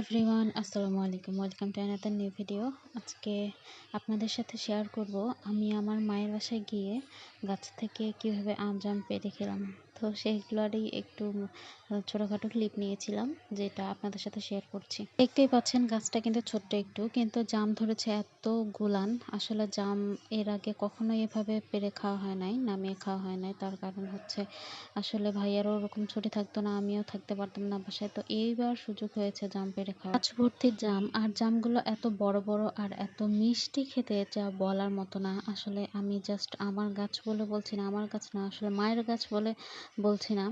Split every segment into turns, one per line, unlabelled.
Everyone, আসসালামু আলাইকুম। Welcome to another new video আজকে আপনাদের সাথে শেয়ার করব, আমি আমার মায়ের বাসায় গিয়ে গাছ থেকে কীভাবে আম জাম পেড়ে খেলাম। তো সেইগুলোরই একটু ছোটোখাটো ক্লিপ নিয়েছিলাম, যেটা আপনাদের সাথে শেয়ার করছি। দেখতেই পাচ্ছেন গাছটা কিন্তু ছোট্ট একটু, কিন্তু জাম ধরেছে এত গুলান। আসলে জাম এর আগে কখনো এভাবে পেরে খাওয়া হয় নাই, নামিয়ে খাওয়া হয় নাই। তার কারণ হচ্ছে, আসলে ভাইয়ারও ওরকম ছুটি থাকতো না, আমিও থাকতে পারতাম না বাসায়। তো এইবার সুযোগ হয়েছে জাম পেরে খাওয়া গাছ ভর্তি জাম, আর জামগুলো এত বড় বড় আর এত মিষ্টি খেতে যা বলার মতো না। আসলে আমি জাস্ট আমার গাছ বলে বলছি না, আমার গাছ না, আসলে মায়ের গাছ বলে বলছি না।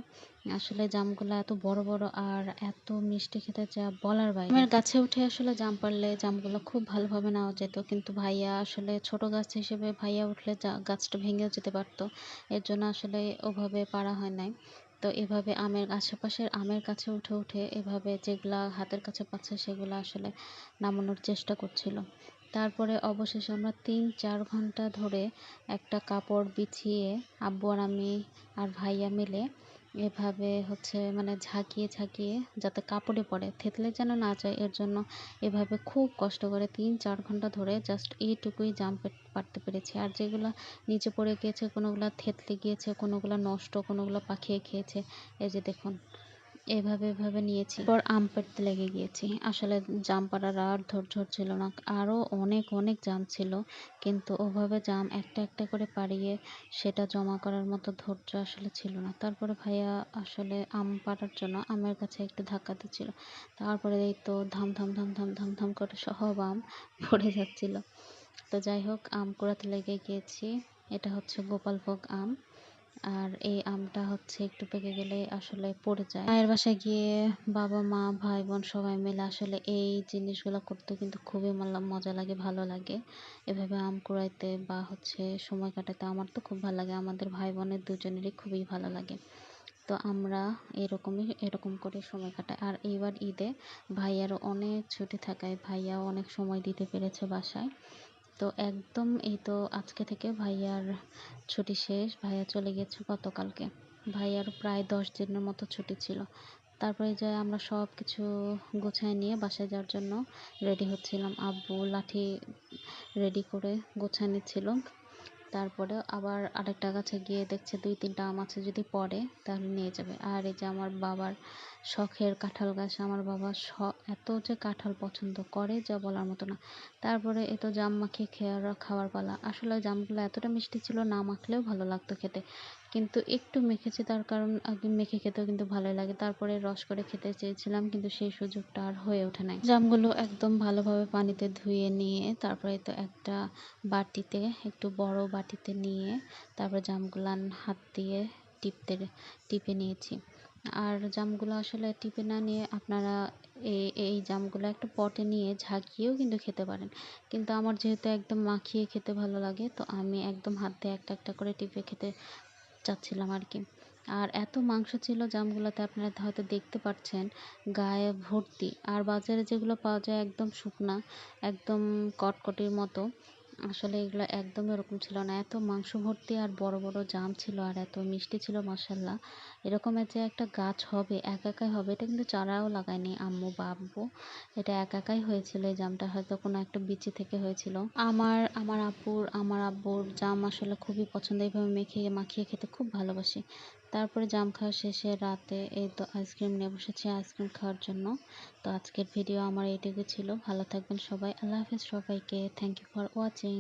আসলে জামগুলো এত বড় বড় আর এত মিষ্টি খেতে যা বলার বাইরে। আমার গাছে উঠে আসলে জাম পারলে জামগুলো খুব ভালোভাবে নেওয়া যেত। কিন্তু ভাইয়া আসলে ছোট গাছ হিসেবে ভাইয়া উঠলে গাছটা ভেঙেও যেতে পারতো। এর জন্য আসলে ওভাবে পারা হয় নাই। তো এভাবে আমের আশেপাশের আমের কাছে উঠে উঠে এভাবে যেগুলা হাতের কাছে পাচ্ছে সেগুলো আসলে নামানোর চেষ্টা করছিল। তারপরে অবশেষে আমরা তিন, চার ঘণ্টা ধরে একটা কাপড় বিছিয়ে আব্বু আর আমি আর ভাইয়া মিলে এভাবে হচ্ছে মানে ঝাঁকিয়ে ঝাঁকিয়ে যাতে কাপড়ে পড়ে, থেতলে যেন না যায়, এর জন্য এভাবে খুব কষ্ট করে তিন, চার ঘণ্টা ধরে জাস্ট এইটুকুই জাম পারতে পেরেছি। আর যেগুলো নিচে পড়ে গিয়েছে, কোনোগুলো থেতলে গিয়েছে, কোনোগুলো নষ্ট, কোনোগুলো পাখিয়ে খেয়েছে, এই যে দেখুন। এভাবে এভাবে নিয়েছি। পর আম পাড়তে লেগে গিয়েছি। আসলে জাম পাড়ার আর ধৈর্য ছিল না। আরও অনেক অনেক জাম ছিল। কিন্তু ওভাবে জাম একটা একটা করে পাড়িয়ে সেটা জমা করার মতো ধৈর্য আসলে ছিল না। তারপরে ভাইয়া আসলে আম পাড়ার জন্য আমের কাছে একটু ধাক্কা দিচ্ছিল। তারপরে এই তো ধাম ধাম ধাম ধাম ধাম ধাম করে সব আম পড়ে যাচ্ছিল। তো যাই হোক, আম কুড়াতে লেগে গিয়েছি। এটা হচ্ছে গোপালভোগ আম। আর এই আমটা হচ্ছে একটু পেকে গেলে আসলে পড়ে যায়। মায়ের বাসায় গিয়ে বাবা, মা, ভাই, বোন সবাই মিলে আসলে এই জিনিসগুলো করতে কিন্তু খুবই মজা লাগে, ভালো লাগে। এভাবে আম কুড়াইতে বা হচ্ছে সময় কাটাতে আমার তো খুব ভালো লাগে। আমাদের ভাই বোনের দুজনেরই খুবই ভালো লাগে। তো আমরা এরকমই, এরকম করে সময় কাটাই। আর এইবার ঈদে ভাইয়ারও অনেক ছুটি থাকায় ভাইয়াও অনেক সময় দিতে পেরেছে বাসায়। তো একদম এই তো আজকে থেকে ভাইয়ার ছুটি শেষ। ভাইয়া চলে গেছে গতকালকে। ভাইয়ার প্রায় দশ দিনের মতো ছুটি ছিল। তারপরে যে আমরা সব কিছু গোছায় নিয়ে বাসায় যাওয়ার জন্য রেডি হচ্ছিলাম। আব্বু লাঠি রেডি করে গোছায় নিচ্ছিল। তারপরে আবার আরেকটা গাছে গিয়ে দেখছে দুই তিনটা আম আছে, যদি পড়ে তাহলে নিয়ে যাবে। আর এই যে আমার বাবার শখের কাঁঠাল গাছ, আমার বাবা এত যে কাঁঠাল পছন্দ করে যা বলার মতো না। তারপরে এত জাম মাখিয়ে খেয়ে খাওয়ার পালা। আসলে জামগুলো এতটা মিষ্টি ছিল না মাখলেও ভালো লাগতো খেতে। কিন্তু একটু মেখেছি তার কারণ আগে মেখে খেতেও কিন্তু ভালোই লাগে। তারপরে রস করে খেতে চেয়েছিলাম, কিন্তু সেই সুযোগটা আর হয়ে ওঠে নাই। জামগুলো একদম ভালোভাবে পানিতে ধুয়ে নিয়ে, তারপরে তো একটা বাটিতে, একটু বড় বাটিতে নিয়ে, তারপর জামগুলান হাত দিয়ে টিপতে, টিপে নিয়েছি। আর জামগুলো আসলে টিপে না নিয়ে আপনারা এই এই জামগুলো একটা পটে নিয়ে ঝাঁকিয়েও কিন্তু খেতে পারেন। কিন্তু আমার যেহেতু একদম মাখিয়ে খেতে ভালো লাগে, তো আমি একদম হাত দিয়ে একটা একটা করে টিপে খেতে চাচ্ছিলাম আর কি। আর এত মাংস ছিল জামগুলোতে আপনারা হয়তো দেখতে পাচ্ছেন গায়ে ভর্তি। আর বাজারে যেগুলো পাওয়া যায় একদম শুকনা, একদম কটকটির মতো। আসলে এগুলো একদমই ওরকম ছিল না। এত মাংস ভর্তি আর বড় বড় জাম ছিল আর এত মিষ্টি ছিল মাসাল্লাহ এরকমের যে একটা গাছ হবে, এক একাই হবে, এটা কিন্তু চারাও লাগায়নি আম্মু বা আব্বু এটা এক একাই হয়েছিল এই জামটা, হয়তো কোনো একটা বিচি থেকে হয়েছিল। আমার আমার আব্বুর আমার আব্বুর জাম আসলে খুবই পছন্দ। এইভাবে মেখে, মাখিয়ে খেতে খুব ভালোবাসি। তারপরে জাম খাওয়া শেষে রাতে এই তো আইসক্রিম নিয়ে বসেছি আইসক্রিম খাওয়ার জন্য। তো আজকের ভিডিও আমার এইটুকু ছিল। ভালো থাকবেন সবাই। আল্লাহ হাফিজ সবাইকে। Thank you for watching